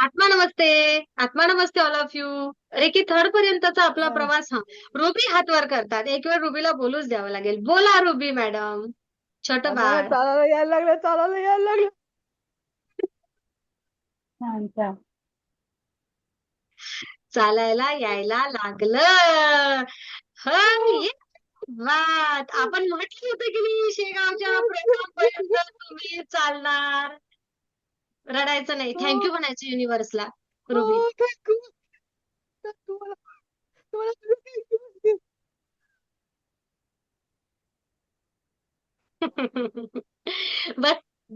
आत्मा नमस्ते. आत्मा नमस्ते all of you reiki third पर्यंतचा आपला. प्रवास हा. रुबी हात वर करतात. एक वेळ रुबीला बोलूच द्यावं लागेल. बोला रुबी मॅडम छोट बाळ चालायला यायला लागलं चालायला यायला लागलं. चालायला यायला लागलं. हं, ये. बात आपण म्हटलं होतं की शेगावच्या प्रथमपर्यंत तुम्ही चालणार. रडायचं नाही. थँक्यू म्हणायचं युनिव्हर्सला रुबी हो. तुम्हाला तुम्हाला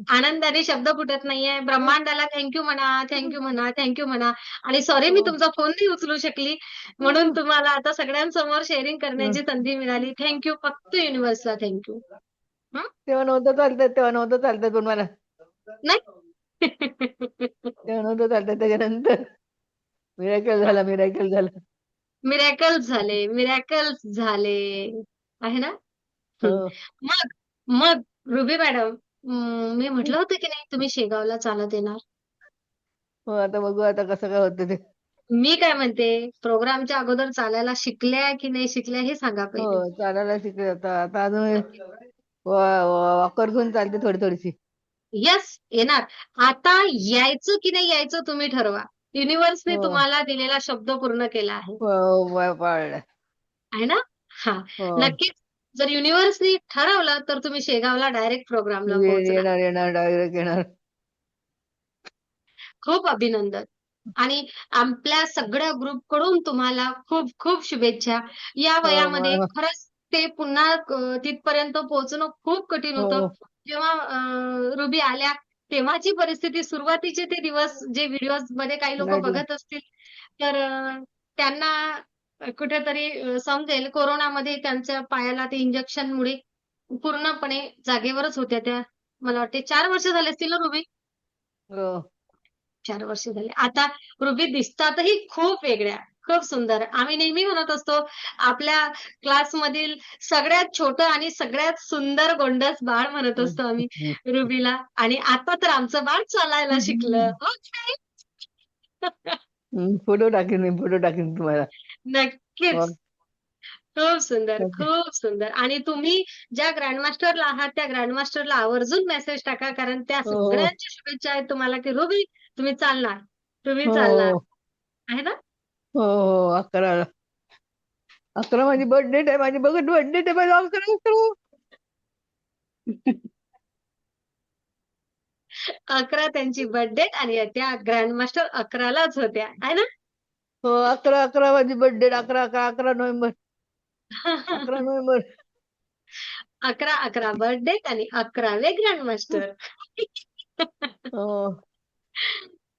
आनंदाने शब्द फुटत नाहीये. ब्रह्मांडाला थँक्यू म्हणा थँक्यू म्हणा थँक्यू म्हणा. आणि सॉरी मी हो. तुमचा फोन नाही उचलू शकली. म्हणून तुम्हाला आता सगळ्यांसमोर शेअरिंग करण्याची संधी मिळाली. थँक्यू फक्त युनिव्हर्सला थँक्यू तेव्हा नव्हतं चालतं तेव्हा नव्हतं चालतं मला. नाही. त्याच्यानंतर. मिराकल झाला मिराकल झाला. मिरॅकल्स झाले मिरॅकल्स झाले. आहे ना? हो. मग मग रुबी मॅडम मी म्हटलं होतं की नाही तुम्ही शेगावला चालत येणार? हो आता बघू आता कसं काय होतं ते. मी काय म्हणते प्रोग्रामच्या अगोदर चालायला शिकल्या की नाही शिकल्या हे सांगा पहिले. हो चालायला शिकले आता आता अजून वॉकर घेऊन चालते थोडी थोडीशी. यस येणार. आता यायचं की नाही यायचं तुम्ही ठरवा. युनिव्हर्सने हो. तुम्हाला दिलेला शब्द पूर्ण केला आहे. हो, आहे ना? हा. हो. नक्कीच जर युनिव्हर्सने ठरवलं तर तुम्ही शेगावला डायरेक्ट प्रोग्रामला ये- पोहोचणार. येणार येणार डायरेक्ट येणार. खूप अभिनंदन. आणि आपल्या सगळ्या ग्रुपकडून तुम्हाला खूप खूप शुभेच्छा. या वयामध्ये वा. खरंच ते पुन्हा तिथपर्यंत पोहोचणं खूप कठीण होतं. हो. जेव्हा रुबी आल्या तेव्हाची परिस्थिती सुरुवातीचे ते दिवस जे व्हिडिओजमध्ये काही लोक. बघत असतील तर त्यांना कुठेतरी समजेल कोरोनामध्ये त्यांच्या पायाला ते इंजेक्शन मुळे पूर्णपणे जागेवरच होत्या त्या मला वाटते. चार वर्ष झाले असतील ना रुबी? हो. चार वर्ष झाले. आता रुबी दिसतातही खूप वेगळ्या. खूप सुंदर. आम्ही नेहमी म्हणत असतो आपल्या क्लासमधील सगळ्यात छोटं आणि सगळ्यात सुंदर गोंडस बाळ म्हणत असतो आम्ही रुबीला. आणि आता तर आमचं बाळ चालायला शिकलं. हो? फोटो टाकेन मी फोटो टाकेन तुम्हाला. नक्कीच. खूप सुंदर. खूप सुंदर. आणि तुम्ही ज्या ग्रँडमास्टरला आहात त्या ग्रँडमास्टरला आवर्जून मेसेज टाका कारण त्या हो. सगळ्यांच्या शुभेच्छा आहेत तुम्हाला की रुबी तुम्ही चालणार. तुम्ही हो. चालणार. आहे ना? हो हो अकराला अकरा माझी बर्थडे आहे माझी बघत बर्थडे आहे माझा अकरा अकरा अकरा त्यांची बर्थडे आणि त्या ग्रँडमास्टर अकरालाच होत्या आहे ना? हो अकरा अकरा माझी बर्थडे अकरा अकरा अकरा नोव्हेंबर. अकरा नोव्हेंबर. अकरा अकरा बर्थडे आणि अकरावे ग्रँडमास्टर हो.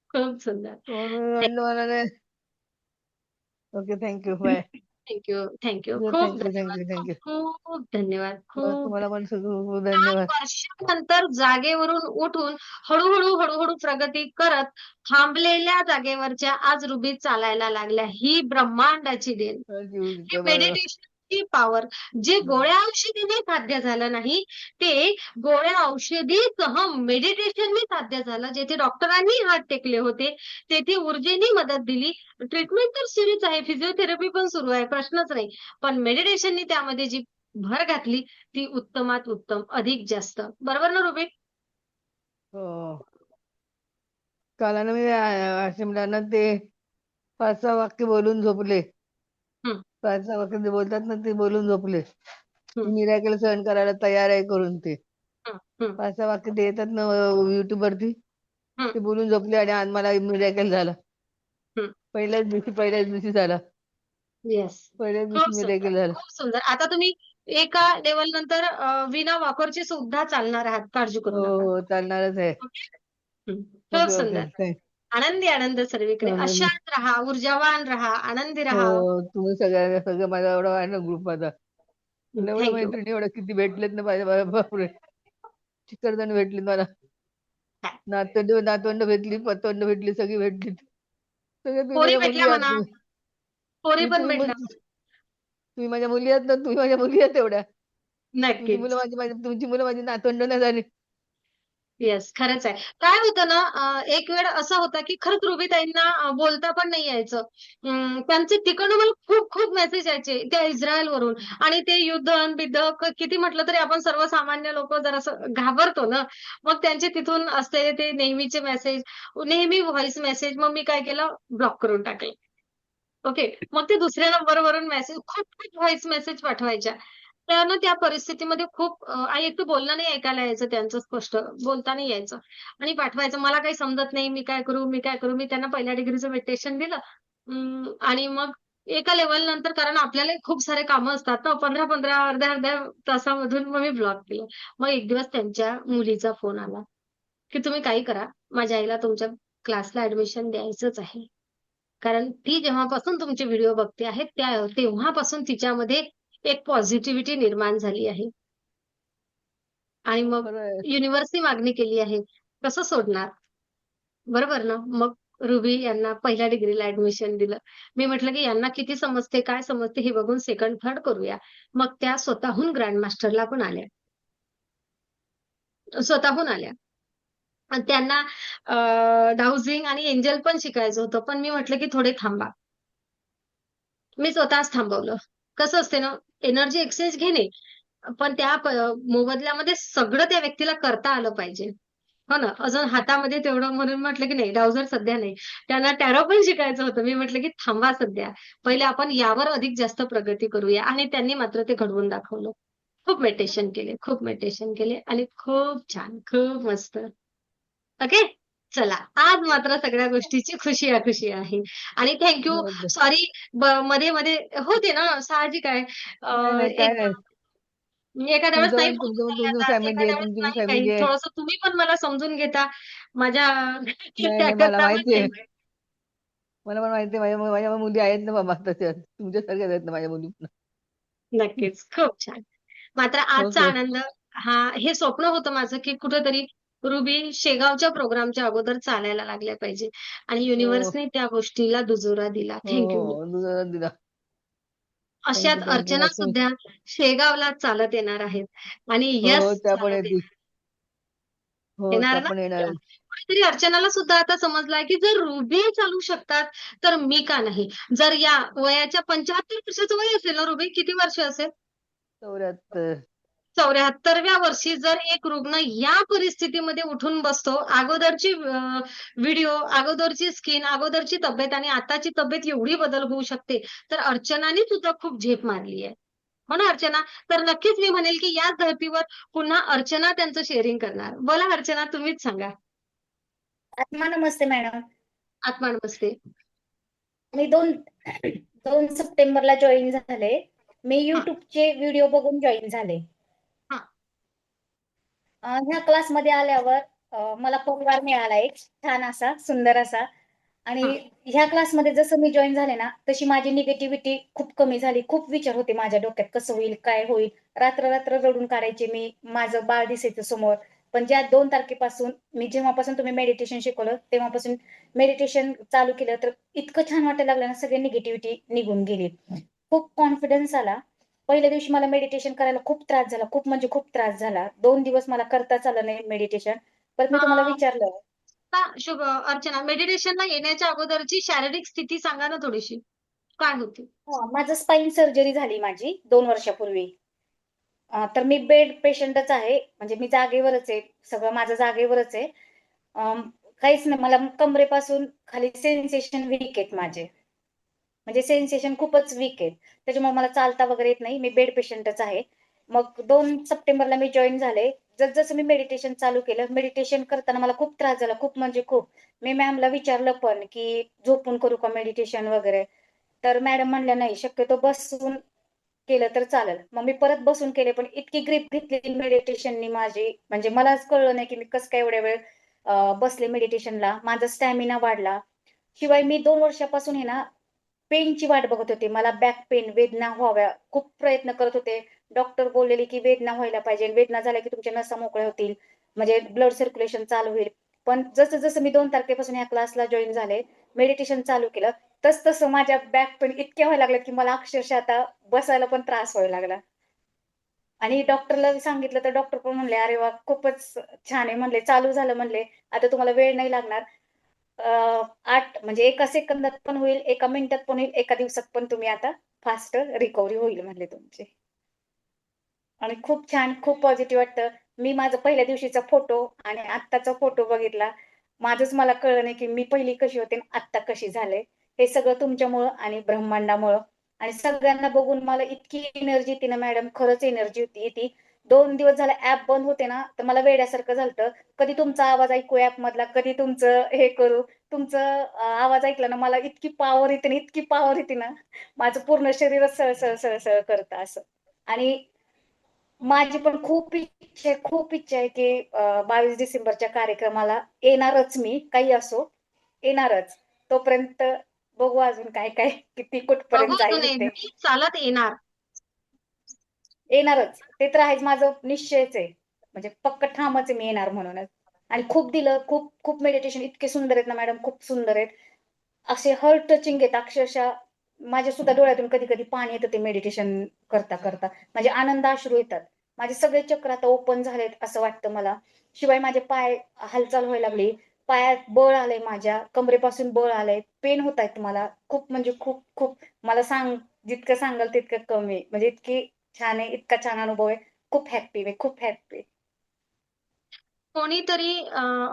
खूप सुंदर. हो, म्हणलं मला नाही. Okay thank you bye. Thank you. Thank you खूप थँक्यू धन्यवाद थँक्यू थँक्यू खूप धन्यवाद खूप तुम्हाला पण खूप धन्यवाद. वर्षानंतर जागेवरून उठून हळूहळू हळूहळू प्रगती करत थांबलेल्या जागेवरच्या आज रुबी चालायला लागल्या. ही ब्रह्मांडाची देण. ही मेडिटेशनची पॉवर जे गोळ्या औषधीने साध्य झालं नाही ते गोळ्या औषधीसह मेडिटेशनने साध्य झालं. जेथे डॉक्टरांनी हात टेकले होते तेथे ऊर्जेने मदत दिली. ट्रीटमेंट तर सुरूच आहे फिजिओथेरपी पण सुरू आहे प्रश्नच नाही. पण मेडिटेशनने त्यामध्ये जी भर घातली ती उत्तमात उत्तम अधिक जास्त. बरोबर ना रुबी? हो. काल ना मी ते पाच सहा वाक्य बोलून झोपले. वाक्य जे बोलतात ना ते बोलून झोपले. मिराकल सहन करायला तयार आहे करून ते. पाच सहा वाक्य ते येतात ना युट्यूब वरती. ते बोलून झोपले आणि आज मला मिराकल झाला. पहिल्याच दिवशी पहिल्याच दिवशी झाला. येस पहिल्याच दिवशी मिराकल झाला. सुंदर. आता तुम्ही एका लेवल नंतर विना वॉकरची सुद्धा चालणार आहात काळजी करू हो हो चालणारच आहे. खूप सुंदर. आनंदी आनंद सर्वीकडे. अशांत राहा ऊर्जावान राहा आनंदी राहा. हो तुम्ही सगळ्या सगळं माझा एवढा आहे ना ग्रुप माझा. एवढ्या थँक्यू मैत्रिणी एवढ्या किती भेटलेत ना माझ्या बा- बापरे. चिकट जण भेटलीत मला. काय? नातवंड नातवंड भेटली पतवंड भेटली सगळी भेटली. सगळे तुम्ही पोरी माझ्या भेटल्या मुली आहात म्हणा. तुम्ही. पोरी पण तुम्ही माझ्या मुली आहात ना तुम्ही माझ्या मुली आहात एवढ्या. तुमची नक्कीच मुलं माझी माझी तुमची मुलं माझी नातवंड नाही झाली. येस खरंच आहे. काय होतं ना एक वेळ असा होता की खरंच रुबीताईंना बोलता पण नाही यायचं. अं, त्यांचे तिकडनं मला खूप खूप मेसेज यायचे त्या इस्रायलवरून आणि ते युद्ध अन बिद्ध क किती म्हटलं तरी आपण सर्वसामान्य लोक जरा घाबरतो ना. मग त्यांचे तिथून असलेले ते नेहमीचे मेसेज, नेहमी व्हॉइस मेसेज मग मी काय केलं ब्लॉक करून टाकले. ओके. मग ते दुसऱ्या नंबरवरून मेसेज खूप खूप व्हॉइस मेसेज पाठवायच्या. त्या ना त्या परिस्थितीमध्ये खूप अ, एक तर बोलणं नाही ऐकायला यायचं त्यांचं स्पष्ट, बोलता नाही यायचं आणि पाठवायचं. मला काही समजत नाही, मी काय करू, मी काय करू? मी त्यांना पहिल्या डिग्रीचं मेडिटेशन दिलं. आणि मग एका लेवल नंतर कारण आपल्याला खूप सारे कामं असतात ना, 15-15, अर्ध्या-अर्ध्या तासामधून मग मी ब्लॉक केलं. मग एक दिवस त्यांच्या मुलीचा फोन आला, की "तुम्ही काही करा, माझ्या आईला तुमच्या क्लासला ऍडमिशन द्यायचंच आहे." कारण ती जेव्हापासून तुमचे व्हिडिओ बघते आहे, त्या तेव्हापासून तिच्यामध्ये एक पॉझिटिव्हिटी निर्माण झाली आहे. आणि मग. युनिव्हर्सनी मागणी केली आहे. कसं सोडणार? बरोबर ना? मग रुबी यांना पहिल्या डिग्रीला ॲडमिशन दिलं. मी म्हटलं, की यांना किती समजते, काय समजते हे बघून सेकंड, थर्ड करूया. मग त्या स्वतःहून ग्रँड मास्टरला पण आल्या. स्वतःहून आल्या. आणि त्यांना अ, डाउजिंग आणि एंजल पण शिकायचं होतं. पण मी म्हटलं, की थोडे थांबा. मी स्वतःच थांबवलं. कसं असते ना, एनर्जी एक्सचेंज घेणे, पण त्या मोबदल्यामध्ये सगळं त्या व्यक्तीला करता आलं पाहिजे. हो ना? अजून हातामध्ये तेवढं म्हणून म्हटलं, की नाही डाउजर सध्या नाही. त्यांना टॅरो पण शिकायचं होतं. मी म्हटलं, की थांबा सध्या. पहिले आपण यावर अधिक जास्त प्रगती करूया आणि त्यांनी मात्र ते घडवून दाखवलं. खूप मेडिटेशन केले, खूप मेडिटेशन केले आणि खूप छान, खूप मस्त. ओके. चला, आज मात्र सगळ्या गोष्टीची खुशी-खुशी आहे आणि थँक यू. बरोबर. सॉरी ब मध्ये-मध्ये होते ना, साहजिक आहे. एखाद्या वेळेस नाही आहे, आहे. थोडंसं तुम्ही पण मला समजून घेता. माझ्या. मला आहे. पण माहिती आहे. माझ्या माझ्या मुली आहेत ना बाबा. तुमच्यासारख्याच आहेत ना माझ्या मुली. नक्कीच. खूप छान. मात्र आजचा. आनंद हा हे स्वप्न होतं माझं, की कुठेतरी रुबी शेगावच्या प्रोग्रामच्या अगोदर चालायला लागल्या पाहिजे आणि हो. युनिव्हर्सने त्या गोष्टीला दुजोरा दिला. हो, थँक यू. हो. दुजोरा दिला. यू. अर्चना. सुद्धा शेगावला चालत येणार आहेत आणि हो, हो. येतील. येणार. हो, ना? कुठेतरी अर्चनाला सुद्धा आता समजलंय, की जर रुबी चालू शकतात, तर मी का नाही? जर या वयाच्या 75 वर्षाचं वय असेल ना रुबी? किती वर्ष असेल? 74 74व्या वर्षी जर एक रुग्ण या परिस्थितीमध्ये उठून बसतो, अगोदरची व्हिडिओ, अगोदरची स्किन, अगोदरची तब्येत आणि आताची तब्येत एवढी बदल होऊ शकते, तर अर्चनाने सुद्धा खूप झेप मारली आहे. हो ना अर्चना? तर नक्कीच मी म्हणेल, की याच धर्तीवर पुन्हा अर्चना त्यांचं शेअरिंग करणार. बोला अर्चना तुम्हीच सांगा. आत्मा नमस्ते मॅडम. आत्मा नमस्ते. मी 2 2 सप्टेंबरला जॉइन झाले. मी. YouTubeचे व्हिडिओ बघून जॉइन झाले. ह्या क्लासमध्ये आल्यावर मला परिवार मिळाला एक छान असा, सुंदर असा आणि. ह्या क्लासमध्ये जसं मी जॉइन झाले ना, तशी माझी निगेटिव्हिटी खूप कमी झाली. खूप विचार होते माझ्या डोक्यात, कसं होईल, काय होईल? रात्र-रात्र रडून काढायचे मी. माझं बाळ दिसायचं समोर. पण ज्या 2 तारखेपासून मी जेव्हापासून तुम्ही मेडिटेशन शिकवलं, तेव्हापासून मेडिटेशन चालू केलं, तर इतकं छान वाटायला लागलं ना, सगळी निगेटिव्हिटी निघून गेली. खूप कॉन्फिडन्स आला. पहिल्या दिवशी मला मेडिटेशन करायला खूप त्रास झाला. खूप म्हणजे खूप त्रास झाला. 2 दिवस मला करताच आलं नाही मेडिटेशन. परत मी तुम्हाला विचारलं आता शुभ अर्चना मेडिटेशनला येण्याच्या अगोदरची शारीरिक स्थिती सांगा ना थोडीशी? काय होती? हां, माझं स्पाइन सर्जरी झाली माझी 2 वर्षापूर्वी. अ, तर मी बेड पेशंटच आहे. म्हणजे मी जागेवरच आहे. सगळं माझं जागेवरच आहे. अं, काहीच नाही मला कमरेपासून खाली सेन्सेशन वीक आहेत माझे. म्हणजे सेन्सेशन खूपच वीक आहेत. त्याच्यामुळे मला चालता वगैरे येत नाही. मी बेड पेशंटच आहे. मग दोन सप्टेंबरला मी जॉईन झाले. जसजसं मी मेडिटेशन चालू केलं, मेडिटेशन करताना मला खूप त्रास झाला. खूप म्हणजे खूप. मी मॅमला विचारलं पण, की झोपून करू का मेडिटेशन वगैरे? तर मॅडम म्हणल्या, "नाही, शक्यतो बसून केलं तर चालेल." मग मी परत बसून केले, पण इतकी ग्रीप घेतली मेडिटेशननी माझी, म्हणजे मलाच कळलं नाही, की मी कसं काय एवढ्या वेळ बसले मेडिटेशनला. माझा स्टॅमिना वाढला. शिवाय मी दोन वर्षापासून आहे ना, पेनची वाट बघत होते. मला बॅक पेन, वेदना व्हाव्या. खूप प्रयत्न करत होते. डॉक्टर बोललेले, की वेदना व्हायला पाहिजे. वेदना झाल्या, की तुमच्या नसा मोकळ्या होतील. म्हणजे ब्लड सर्क्युलेशन चालू होईल. पण जसं-जसं मी दोन तारखेपासून या क्लासला जॉईन झाले, मेडिटेशन चालू केलं, तस तसं माझ्या बॅक पेन इतक्या व्हायला लागल्या, की मला अक्षरशः आता बसायला पण त्रास व्हायला लागला. आणि डॉक्टरला सांगितलं तर डॉक्टर पण म्हणले अरे वा खूपच छान आहे म्हणले चालू झालं म्हणले आता तुम्हाला वेळ नाही लागणार आठ म्हणजे एका सेकंदात पण होईल एका मिनिटात पण होईल एका दिवसात पण तुम्ही आता फास्ट रिकव्हरी होईल म्हणले तुमची. आणि खूप छान खूप पॉझिटिव्ह वाटतं. मी माझा पहिल्या दिवशीचा फोटो आणि आत्ताचा फोटो बघितला. माझंच मला कळलं नाही की मी पहिली कशी होते आणि आत्ता कशी झाले. हे सगळं तुमच्यामुळं आणि ब्रह्मांडामुळं. आणि सगळ्यांना बघून मला इतकी एनर्जी ती ना मॅडम खरंच एनर्जी होती ती दोन दिवस झाले ऍप बंद होते ना तर मला वेड्यासारखं झालं कधी तुमचा आवाज ऐकू ऍप मधला कधी तुमचं हे करू. तुमचं आवाज ऐकला ना मला इतकी पॉवर येते ना इतकी पॉवर येते ना. माझं पूर्ण शरीरच सळ सळ सळ सळ करतं असं. आणि माझी पण खूप इच्छा आहे खूप इच्छा आहे की बावीस डिसेंबरच्या कार्यक्रमाला येणारच मी काही असो. येणारच. तोपर्यंत बघू अजून काय काय किती कुठपर्यंत जाईल चालत येणार. येणारच. ते तर आहेच माझं निश्चयच आहे. म्हणजे पक्क ठामच आहे मी येणार म्हणूनच. आणि खूप दिलं खूप खूप मेडिटेशन इतके सुंदर आहेत ना मॅडम खूप सुंदर आहेत. असे हर्ट टचिंग आहेत अक्षरशः माझ्या सुद्धा डोळ्यातून कधी कधी पाणी येतं ते मेडिटेशन करता करता. म्हणजे आनंद अश्रू येतात. माझे सगळे चक्र आता ओपन झालेत असं वाटतं मला. शिवाय माझे पाय हालचाल व्हायला लागली. पायात बळ आलंय माझ्या कमरेपासून बळ आलंय. पेन होत आहेत मला. खूप म्हणजे खूप खूप. मला सांग जितकं सांगाल तितकं कमी. आहे. म्हणजे इतकी छान आहे इतका छान अनुभव आहे. खूप हॅप्पी आहे खूप हॅप्पी कोणीतरी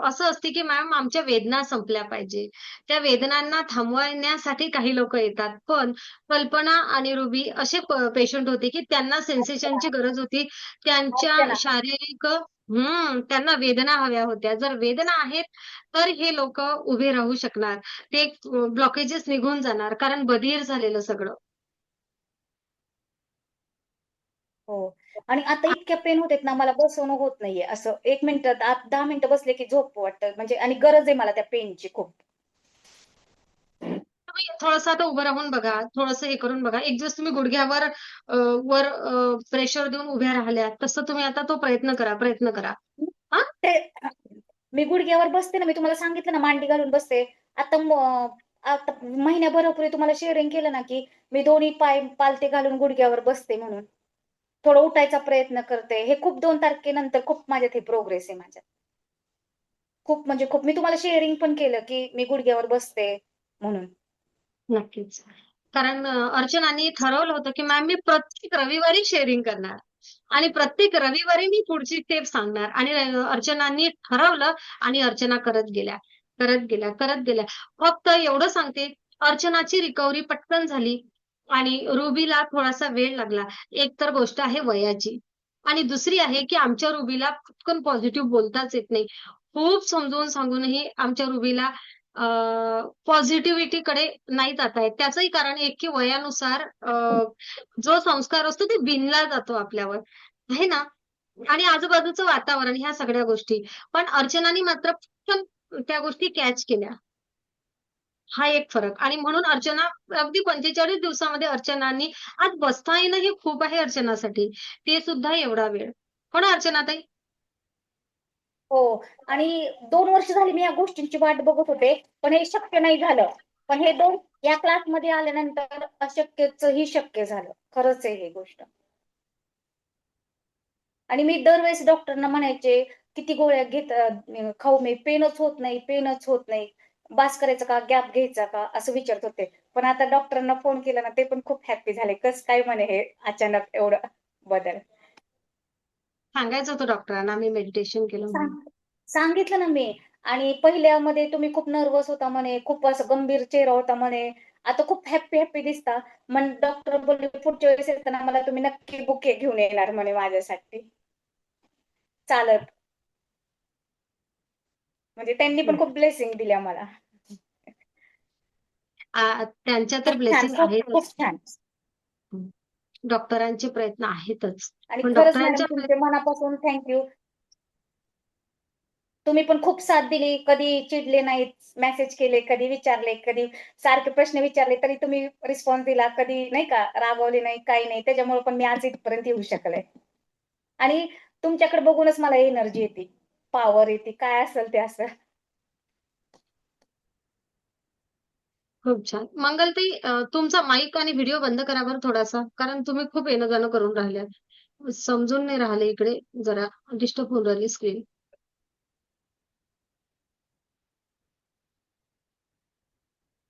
असं असते की मॅम आमच्या वेदना संपल्या पाहिजे. त्या वेदनांना थांबवण्यासाठी काही लोक येतात. पण कल्पना आणि रुबी असे पेशंट होते की त्यांना सेन्सेशनची गरज होती. त्यांच्या. शारीरिक हम्म त्यांना वेदना हव्या होत्या. जर वेदना आहेत तर हे लोक उभे राहू शकणार. ते ब्लॉकेजेस निघून जाणार. कारण बधीर झालेलं सगळं. हो. आणि आता इतक्या पेन होतेत ना मला बसवणं होत नाहीये. असं एक मिनिट दहा मिनिटं बसले की झोप वाटतं. म्हणजे आणि गरज आहे मला त्या पेनची खूप. तुम्ही थोडंसं आता उभं राहून बघा. थोडंसं हे करून बघा. एक दिवस तुम्ही गुडघ्यावर अं, वर प्रेशर देऊन उभ्या राहिल्या तसं तुम्ही आता तो प्रयत्न करा प्रयत्न करा. ते मी गुडघ्यावर बसते ना मी तुम्हाला सांगितलं ना मांडी घालून बसते. आता म- आता महिन्याभरापूर्वी तुम्हाला शेअरिंग केलं ना की मी दोन्ही पाय पालते घालून गुडघ्यावर बसते म्हणून. थोडं उठायचा प्रयत्न करते. हे खूप दोन तारखेनंतर खूप माझ्यात हे प्रोग्रेस आहे माझ्यात. खूप म्हणजे खूप. मी तुम्हाला शेअरिंग पण केलं की मी गुडघ्यावर बसते म्हणून. नक्कीच. कारण अर्चनाने अर्चनानी ठरवलं होतं की मॅम मी प्रत्येक रविवारी शेअरिंग करणार. आणि प्रत्येक रविवारी मी पुढची स्टेप सांगणार. आणि अर्चनांनी ठरवलं आणि अर्चना करत गेल्या. करत गेल्या करत गेल्या. फक्त एवढं सांगते अर्चनाची रिकव्हरी पटकन झाली. आणि रुबीला थोडासा वेळ लागला. एक तर गोष्ट आहे वयाची. आणि दुसरी आहे की आमच्या रुबीला पटकन पॉझिटिव्ह बोलताच येत नाही. खूप समजवून सांगूनही आमच्या रुबीला पॉझिटिव्हिटीकडे नाही जात आहे त्याचंही कारण एक की वयानुसार जो संस्कार असतो ते बिनला जातो आपल्यावर. आहे ना? आणि आजूबाजूचं वातावरण ह्या सगळ्या गोष्टी. पण अर्चनानी मात्र त्या गोष्टी कॅच केल्या. हा एक फरक. आणि म्हणून अर्चना अगदी पंचेचाळीस दिवसामध्ये अर्चनानी आज बसता येणं हे खूप आहे अर्चनासाठी. ते सुद्धा एवढा वेळ. हो ना अर्चनाताई? हो. आणि दोन वर्ष झाली मी या गोष्टींची वाट बघत होते पण हे शक्य नाही झालं. पण हे दोन या क्लासमध्ये आल्यानंतर अशक्यच ही शक्य झालं. खरंच आहे हे गोष्ट. आणि मी दरवेळेस डॉक्टरना म्हणायचे किती गोळ्या घेत खाऊ मी. पेनच होत नाही पेनच होत नाही. बास करायचं का गॅप घ्यायचा का असं विचारत होते. पण आता डॉक्टरांना फोन केला ना ते पण खूप हॅप्पी झाले. कस काय म्हणे हे अचानक एवढं बदल? सांगायचं होतं डॉक्टरांना मी मेडिटेशन केलं सांगितलं ना मी. आणि पहिल्यामध्ये तुम्ही खूप नर्वस होता म्हणे खूप असं गंभीर चेहरा होता म्हणे. आता खूप हॅप्पी हॅप्पी दिसता. मग डॉक्टर बोलले पुढच्या वेळेस येताना मला तुम्ही नक्की बुके घेऊन येणार म्हणे माझ्यासाठी. चालत. म्हणजे त्यांनी पण खूप ब्लेसिंग दिल्या मला. त्यांच्या तर ब्लेसिंग आहेत. डॉक्टरांचे प्रयत्न आहेतच. पण डॉक्टरांच्या मनापासून थँक्यू तुम्ही पण खूप साथ दिली. कधी चिडले नाहीत मेसेज केले कधी विचारले कधी सारखे प्रश्न विचारले तरी तुम्ही रिस्पॉन्स दिला. कधी नाही का रागवले नाही काही नाही. त्याच्यामुळे पण मी आज इथपर्यंत येऊ शकले. आणि तुमच्याकडे बघूनच मला एनर्जी येते. पॉवर येते. काय असेल ते असं. खूप छान. मंगलताई अं, तुमचा माईक आणि व्हिडिओ बंद करा बरं थोडासा कारण तुम्ही खूप येणं जाणं करून राहिल्यात समजून नाही राहिले इकडे जरा डिस्टर्ब होऊन राहिली स्क्रीन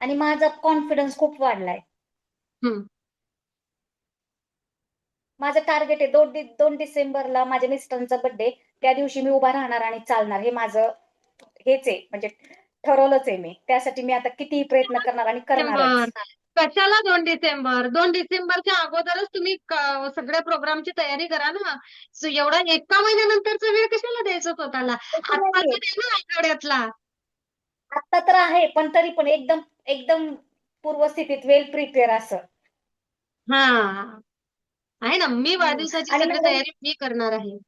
आणि माझा कॉन्फिडन्स खूप वाढलाय. माझं टार्गेट आहे दोन डि- दोन डिसेंबरला माझ्या मिस्टरांचा बर्थडे त्या दिवशी मी उभा राहणार आणि चालणार. हे माझं हेच आहे. म्हणजे ठरवलंच आहे मी. त्यासाठी मी आता कितीही प्रयत्न करणार आणि डिसेंबर कशाला दोन डिसेंबर? दोन डिसेंबरच्या अगोदरच तुम्ही सगळ्या प्रोग्रामची तयारी करा ना. एवढा एका महिन्यानंतरचा वेळ कशाला द्यायचा स्वतःला? आठवड्यातला. आता तर आहे पण तरी पण एकदम एकदम पूर्वस्थितीत वेल प्रिपेअर असं. हा. आहे ना मी. वाढदिवसाची सगळी तयारी मी करणार आहे.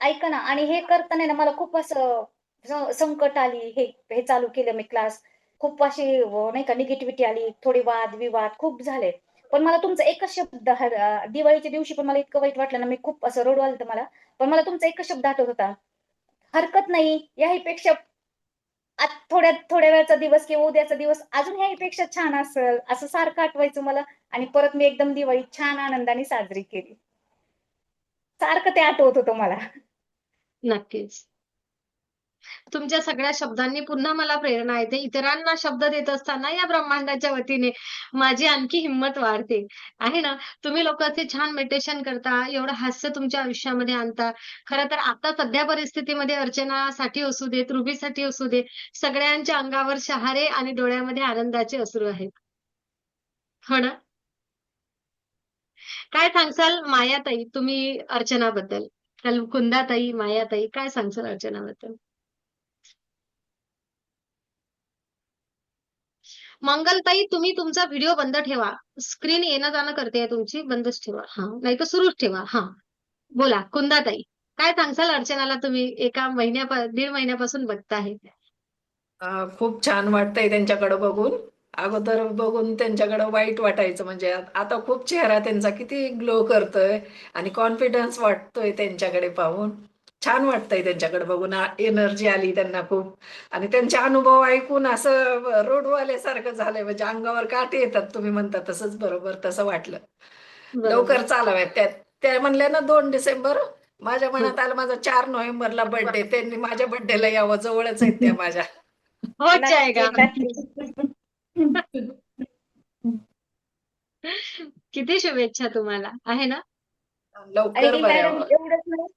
ऐका ना आणि हे करताना ना मला खूप असं संकट आली हे हे चालू केलं मी क्लास खूप अशी नाही का निगेटिव्हिटी आली थोडे वाद विवाद खूप झाले. पण मला तुमचा एकच शब्द दिवाळीच्या दिवशी पण मला इतकं वाईट वाटलं ना मी खूप असं रडू आलं मला. पण मला तुमचा एकच शब्द आठवत होता. हरकत नाही याहीपेक्षा थोड्या थोड्या वेळाचा दिवस किंवा उद्याचा दिवस अजून ह्याहीपेक्षा छान असेल असं सारखं आठवायचं मला. आणि परत मी एकदम दिवाळी छान आनंदाने साजरी केली. सारखं ते आठवत होतं मला. नक्कीच. तुमच्या सगळ्या शब्दांनी पुन्हा मला प्रेरणा येते. इतरांना शब्द देत असताना या ब्रह्मांडाच्या वतीने माझी आणखी हिंमत वाढते. आहे ना? तुम्ही लोक असे छान मेडिटेशन करता एवढं हास्य तुमच्या आयुष्यामध्ये आणता. खरं तर आता सध्या परिस्थितीमध्ये अर्चनासाठी असू देत रुबीसाठी असू दे सगळ्यांच्या अंगावर शहारे आणि डोळ्यामध्ये आनंदाचे अश्रू आहेत. हो ना? काय सांगसाल मायाताई? तुम्ही अर्चनाबद्दल. कुंदाताई मायाताई काय सांगसाल अर्चनाबद्दल? मंगलताई तुम्ही तुमचा व्हिडिओ बंद ठेवा. स्क्रीन येणं जाणं करते तुमची बंदच ठेवा. हा नाही तर सुरूच ठेवा. हा. बोला कुंदाताई काय सांगसाल अर्चनाला तुम्ही? एका महिन्या दीड महिन्यापासून बघताय. खूप छान वाटतंय त्यांच्याकडे बघून. अगोदर बघून त्यांच्याकडे वाईट वाटायचं. म्हणजे आता खूप चेहरा त्यांचा किती ग्लो करतोय आणि कॉन्फिडन्स वाटतोय त्यांच्याकडे पाहून. छान वाटतंय त्यांच्याकडे बघून. एनर्जी आली त्यांना खूप. आणि त्यांचे अनुभव ऐकून असं रोडवाल्यासारखं झालंय. म्हणजे अंगावर काटे येतात तुम्ही म्हणता तसंच बरोबर तसं वाटलं. लवकर चालाव्यात त्या त्या म्हणल्या ना दोन डिसेंबर माझ्या मनात आलं माझा चार नोव्हेंबरला बर्थडे त्यांनी माझ्या बर्थडेला यावं जवळच आहेत त्या माझ्या. हो. किती शुभेच्छा तुम्हाला. आहे ना? लवकर. एवढंच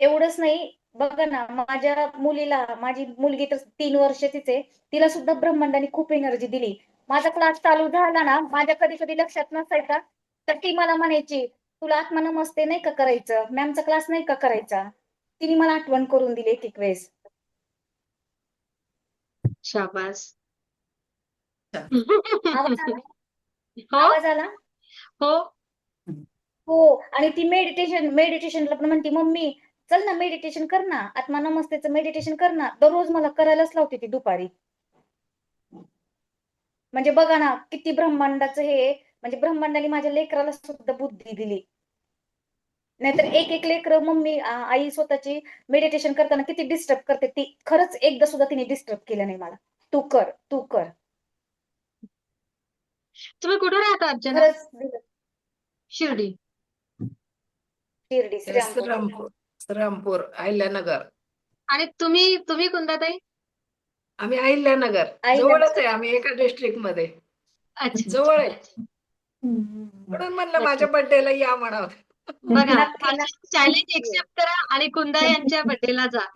एवढंच नाही. बघा ना माझ्या मुलीला माझी मुलगी तर तीन वर्षाचीच आहे. तिला सुद्धा ब्रह्मांडाने खूप एनर्जी दिली. माझा क्लास चालू झाला ना माझ्या कधी कधी लक्षात नसायचा. तर ती मला म्हणायची तुला आत्मा नमस्ते नाही का करायचं? मॅमचा क्लास नाही का करायचा? तिने मला आठवण करून दिली एक एक वेळेस. शाबास. आवाज आला? हो. आवाज आला? हो. हो. आणि ती मेडिटेशन मेडिटेशनला पण म्हणते मम्मी चल ना मेडिटेशन कर ना. आत्मा नमस्तेचं मेडिटेशन कर ना. दररोज मला करायलाच लावते ती दुपारी. म्हणजे बघा ना किती ब्रह्मांडाचं हे. म्हणजे ब्रह्मांडाने माझ्या लेकराला सुद्धा बुद्धी दिली. नाहीतर एक एक लेकर मम्मी आई स्वतःची मेडिटेशन करताना किती डिस्टर्ब करते. ती खरंच एकदा सुद्धा तिने डिस्टर्ब केलं नाही मला. तू कर तू कर. तुम्ही कुठे राहता अर्चना. शिर्डी. शिर्डी श्रीरामपूर. श्रीरामपूर अहिल्यानगर. आणि तुम्ही तुम्ही कुंदाताई आम्ही अहिल्यानगर. जवळच आहे आम्ही एका डिस्ट्रिक्टमध्ये. अच्छा जवळ आहे. म्हणून म्हणलं माझ्या बर्थडेला या म्हणावं. बघा. चॅलेंज एक्सेप्ट करा आणि कुंदा यांच्या बर्थडेला जा.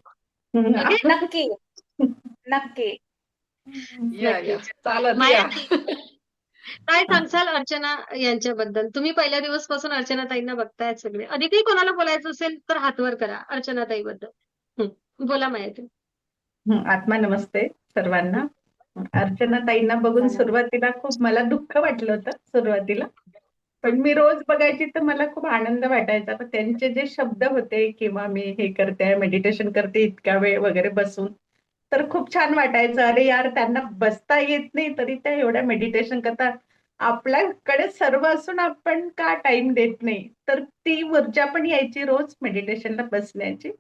नक्की. नक्की. या या. चालत माया या. काय सांगसाल अर्चना यांच्याबद्दल? तुम्ही पहिल्या दिवसपासून अर्चना ताईंना बघतायत सगळे. अधिकही कोणाला बोलायचं असेल तर हात वर करा अर्चना ताईबद्दल बोला माहिती आत्मा नमस्ते सर्वांना. अर्चना ताईंना बघून सुरुवातीला खूप मला दुःख वाटलं होतं सुरुवातीला. पण मी रोज बघायची तर मला खूप आनंद वाटायचा. पण त्यांचे जे शब्द होते किंवा मी हे करते मेडिटेशन करते इतका वेळ वगैरे बसून तर खूप छान वाटायचं. अरे यार त्यांना बसता येत नाही तरी त्या एवढ्या मेडिटेशन करतात. आपल्याकडे सर्व असून आपण का टाइम देत नाही? तर ती ऊर्जा पण यायची रोज मेडिटेशनला बसण्याची.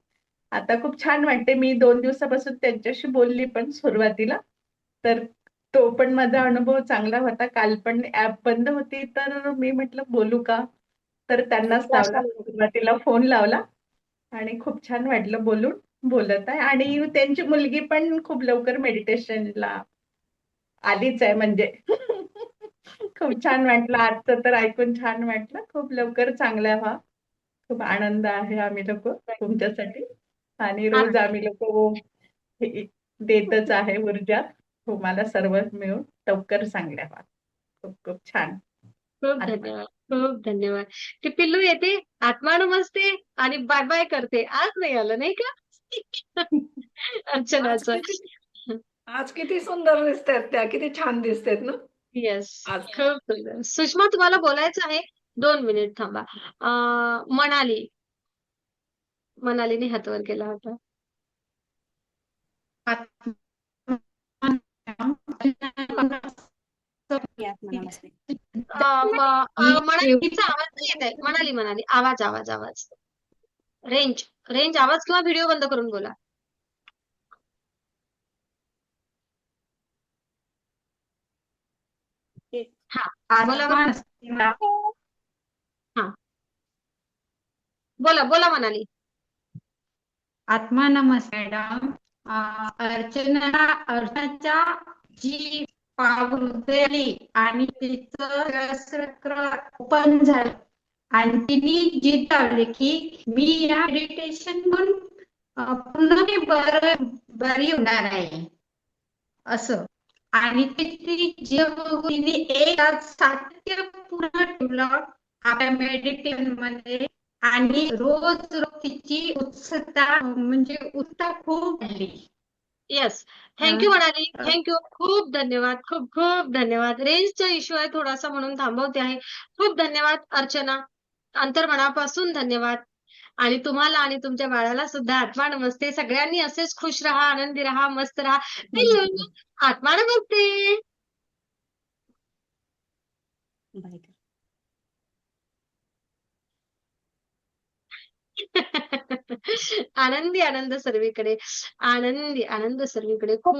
आता खूप छान वाटते. मी दोन दिवसापासून त्यांच्याशी बोलली पण सुरुवातीला. तर तो पण माझा अनुभव चांगला होता. काल पण ऍप बंद होती तर मी म्हटलं बोलू का? तर त्यांनाच लावला. सुरुवातीला फोन लावला आणि खूप छान वाटलं बोलून. बोलत आहे. आणि त्यांची मुलगी पण खूप लवकर मेडिटेशनला आलीच आहे म्हणजे. खूप छान वाटलं. आजचं तर ऐकून छान वाटलं. खूप लवकर चांगल्या व्हा खूप आनंद आहे आम्ही लोक तुमच्यासाठी. आणि रोज आम्ही लोक देतच आहे ऊर्जा. तुम्हाला सर्व मिळून लवकर चांगल्या व्हा खूप खूप छान. खूप धन्यवाद. खूप धन्यवाद. ती पिल्लू येते. आत्मा नमस्ते. आणि बाय बाय करते. आज नाही आलं नाही का? अर्चनाचं आज किती सुंदर दिसतात त्या किती छान दिसतात ना? येस आज. खूप सुंदर. सुषमा तुम्हाला बोलायचं आहे? दोन मिनिट थांबा. अं, मनाली. मनालीने हात. वर केला होता मनालीचा आवाज नाही येत आहे. मनाली मनाली. आवाज आवाज आवाज. रेंज रेंज आवाज किंवा व्हिडिओ बंद करून बोला. हा बोला बोला बोला मनाली आत्मा नमस्ते मॅडम. अर्चना अर्चनाच्या जी पावली आणि तिचं ओपन झालं. आणि तिने जिद्द लावली की मी या मेडिटेशन म्हणून पूर्ण बरं बरी होणार आहे. असं. आणि तिने एक सातत्य पूर्ण ठेवलं आपल्या मेडिटेशनमध्ये आणि रोज रोज तिची उत्सुकता म्हणजे उत्सुकता खूप वाढली येस थँक्यू मनाली. थँक्यू खूप धन्यवाद. खूप खूप धन्यवाद. रेंजचा इश्यू आहे थोडासा म्हणून थांबवते आहे. खूप धन्यवाद अर्चना. अंतर्मनापासून धन्यवाद. आणि तुम्हाला आणि तुमच्या बाळाला सुद्धा आत्मा नमस्ते. सगळ्यांनी असेच खुश राहा आनंदी राहा मस्त राहा. आत्मा नमस्ते. आनंदी आनंद सर्वीकडे. आनंदी आनंद सर्वीकडे. खूप